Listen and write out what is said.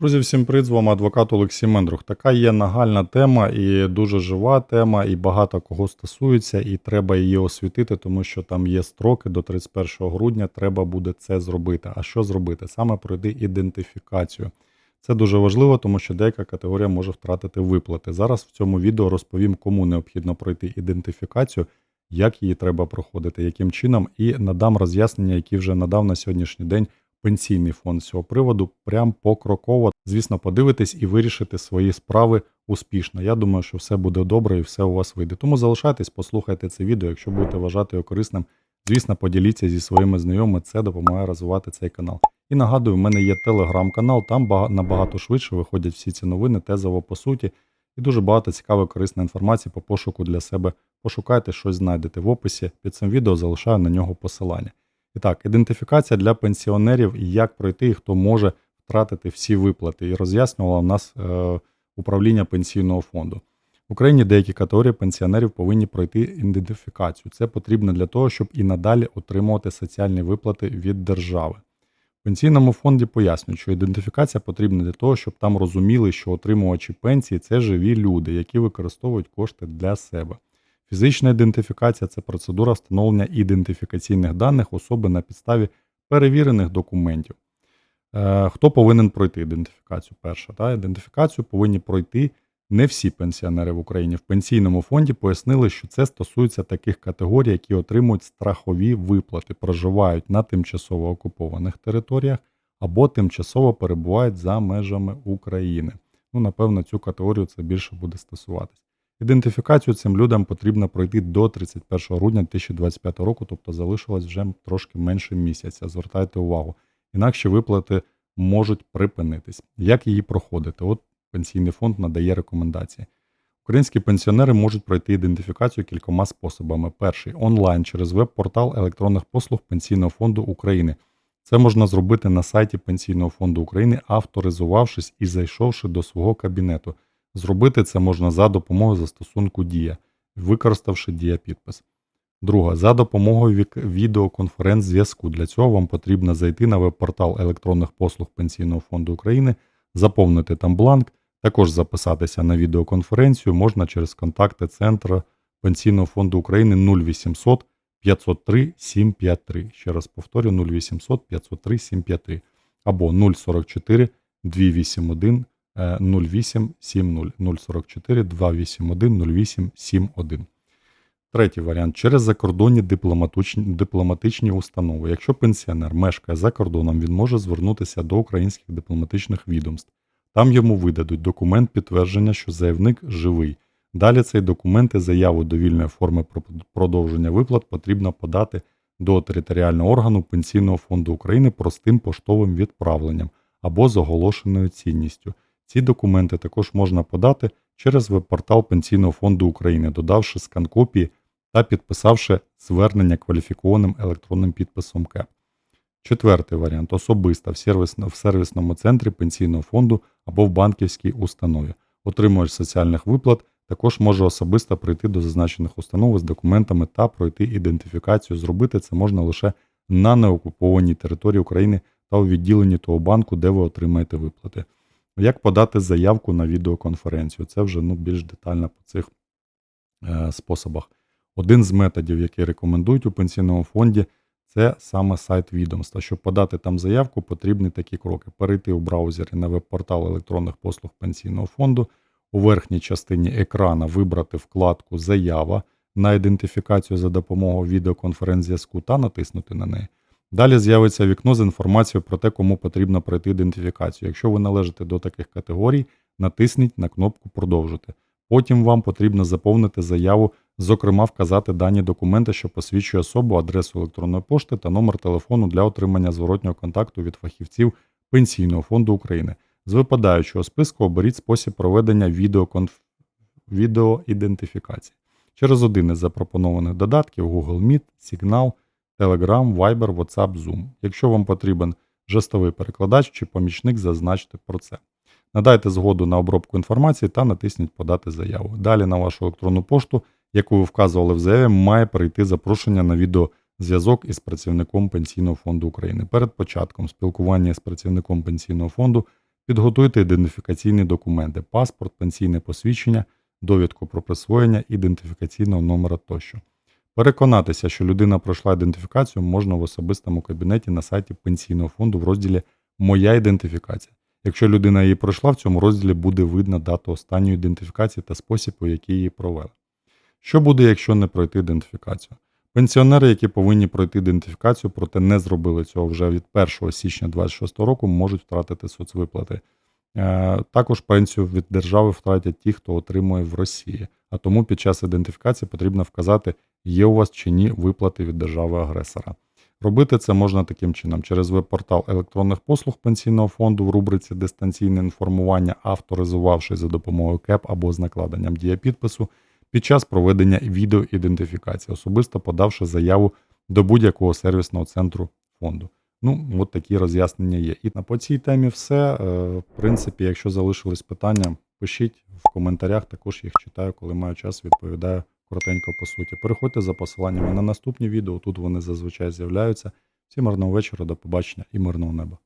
Друзі, всім привіт, з вами адвокат Олексій Мендрух. Така є нагальна тема і дуже жива тема, і багато кого стосується, і треба її освітити, тому що там є строки до 31 грудня. Треба буде це зробити. А що зробити? Саме пройти ідентифікацію. Це дуже важливо, тому що деяка категорія може втратити виплати. Зараз в цьому відео розповім, кому необхідно пройти ідентифікацію, як її треба проходити, яким чином, і надам роз'яснення, які вже надав на сьогоднішній день пенсійний фонд з цього приводу, прям покроково. Звісно, подивитись і вирішити свої справи успішно. Я думаю, що все буде добре і все у вас вийде. Тому залишайтесь, послухайте це відео. Якщо будете вважати його корисним, звісно, поділіться зі своїми знайомими. Це допомагає розвивати цей канал. І нагадую, в мене є телеграм-канал, там набагато швидше виходять всі ці новини, тезово по суті, і дуже багато цікавої корисної інформації по пошуку для себе. Пошукайте, щось знайдете в описі. Під цим відео залишаю на нього посилання. І так, ідентифікація для пенсіонерів і як пройти, і хто може втратити всі виплати. І роз'яснювала в нас е, управління пенсійного фонду. В Україні деякі категорії пенсіонерів повинні пройти ідентифікацію. Це потрібно для того, щоб і надалі отримувати соціальні виплати від держави. В пенсійному фонді пояснюють, що ідентифікація потрібна для того, щоб там розуміли, що отримувачі пенсії це живі люди, які використовують кошти для себе. Фізична ідентифікація це процедура встановлення ідентифікаційних даних особи на підставі перевірених документів. Е, Хто повинен пройти ідентифікацію? Перша та ідентифікацію повинні пройти не всі пенсіонери в Україні. В пенсійному фонді пояснили, що це стосується таких категорій, які отримують страхові виплати, проживають на тимчасово окупованих територіях або тимчасово перебувають за межами України. Ну, напевно, цю категорію це більше буде стосуватись. Ідентифікацію цим людям потрібно пройти до 31 грудня 2025 року, тобто залишилось вже трошки менше місяця. Звертайте увагу. Інакше виплати можуть припинитись. Як її проходити? От пенсійний фонд надає рекомендації. Українські пенсіонери можуть пройти ідентифікацію кількома способами. Перший онлайн через веб-портал електронних послуг Пенсійного фонду України. Це можна зробити на сайті Пенсійного фонду України, авторизувавшись і зайшовши до свого кабінету. Зробити це можна за допомогою застосунку Дія, використавши Дія підпис. Друга за допомогою відеоконференц-зв'язку. Для цього вам потрібно зайти на веб-портал електронних послуг Пенсійного фонду України, заповнити там бланк, також записатися на відеоконференцію можна через контакти Центру Пенсійного фонду України 0800 503 753. Ще раз повторю 0800 503 753 або 044 281 е, 0870 044 281 0871. Третій варіант через закордонні дипломатичні, дипломатичні установи. Якщо пенсіонер мешкає за кордоном, він може звернутися до українських дипломатичних відомств. Там йому видадуть документ підтвердження, що заявник живий. Далі цей документ і заяву довільної форми про продовження виплат потрібно подати до територіального органу Пенсійного фонду України простим поштовим відправленням або з оголошеною цінністю. Ці документи також можна подати через веб-портал Пенсійного фонду України, додавши скан копії та підписавши звернення кваліфікованим електронним підписом КЕП. Четвертий варіант особисто в, сервісно- в сервісному центрі пенсійного фонду або в банківській установі. Отримувач соціальних виплат також може особисто прийти до зазначених установ з документами та пройти ідентифікацію. Зробити це можна лише на неокупованій території України та у відділенні того банку, де ви отримаєте виплати. Як подати заявку на відеоконференцію? Це вже ну, більш детально по цих е, способах. Один з методів, який рекомендують у пенсійному фонді, це саме сайт відомства. Щоб подати там заявку, потрібні такі кроки: перейти у браузері на веб-портал електронних послуг пенсійного фонду, у верхній частині екрана вибрати вкладку Заява на ідентифікацію за допомогою відеоконференц-зв'язку та натиснути на неї. Далі з'явиться вікно з інформацією про те, кому потрібно пройти ідентифікацію. Якщо ви належите до таких категорій, натисніть на кнопку Продовжити. Потім вам потрібно заповнити заяву, зокрема, вказати дані документи, що посвідчує особу, адресу електронної пошти та номер телефону для отримання зворотнього контакту від фахівців Пенсійного фонду України. З випадаючого списку оберіть спосіб проведення відеоконф... відеоідентифікації через один із запропонованих додатків Google Meet, Signal, Telegram, Viber, WhatsApp, Zoom. Якщо вам потрібен жестовий перекладач чи помічник, зазначте про це. Надайте згоду на обробку інформації та натисніть Подати заяву. Далі на вашу електронну пошту, яку ви вказували в заяві, має прийти запрошення на відеозв'язок із працівником Пенсійного фонду України. Перед початком спілкування з працівником Пенсійного фонду Підготуйте ідентифікаційні документи, паспорт, пенсійне посвідчення, довідку про присвоєння ідентифікаційного номера тощо. Переконатися, що людина пройшла ідентифікацію, можна в особистому кабінеті на сайті пенсійного фонду в розділі Моя ідентифікація. Якщо людина її пройшла, в цьому розділі буде видно дату останньої ідентифікації та спосіб, у який її провели. Що буде, якщо не пройти ідентифікацію? Пенсіонери, які повинні пройти ідентифікацію, проте не зробили цього вже від 1 січня 2026 року, можуть втратити соцвиплати. Е, Також пенсію від держави втратять ті, хто отримує в Росії. А тому під час ідентифікації потрібно вказати, є у вас чи ні виплати від держави-агресора. Робити це можна таким чином через веб-портал електронних послуг пенсійного фонду в рубриці Дистанційне інформування, авторизувавши за допомогою КЕП або з накладенням дієпідпису під час проведення відеоідентифікації, особисто подавши заяву до будь-якого сервісного центру фонду. Ну, от такі роз'яснення є. І по цій темі все. Е, В принципі, якщо залишились питання, пишіть в коментарях. Також їх читаю, коли маю час, відповідаю коротенько по суті. Переходьте за посиланнями на наступні відео. Тут вони зазвичай з'являються. Всім мирного вечора, до побачення і мирного неба.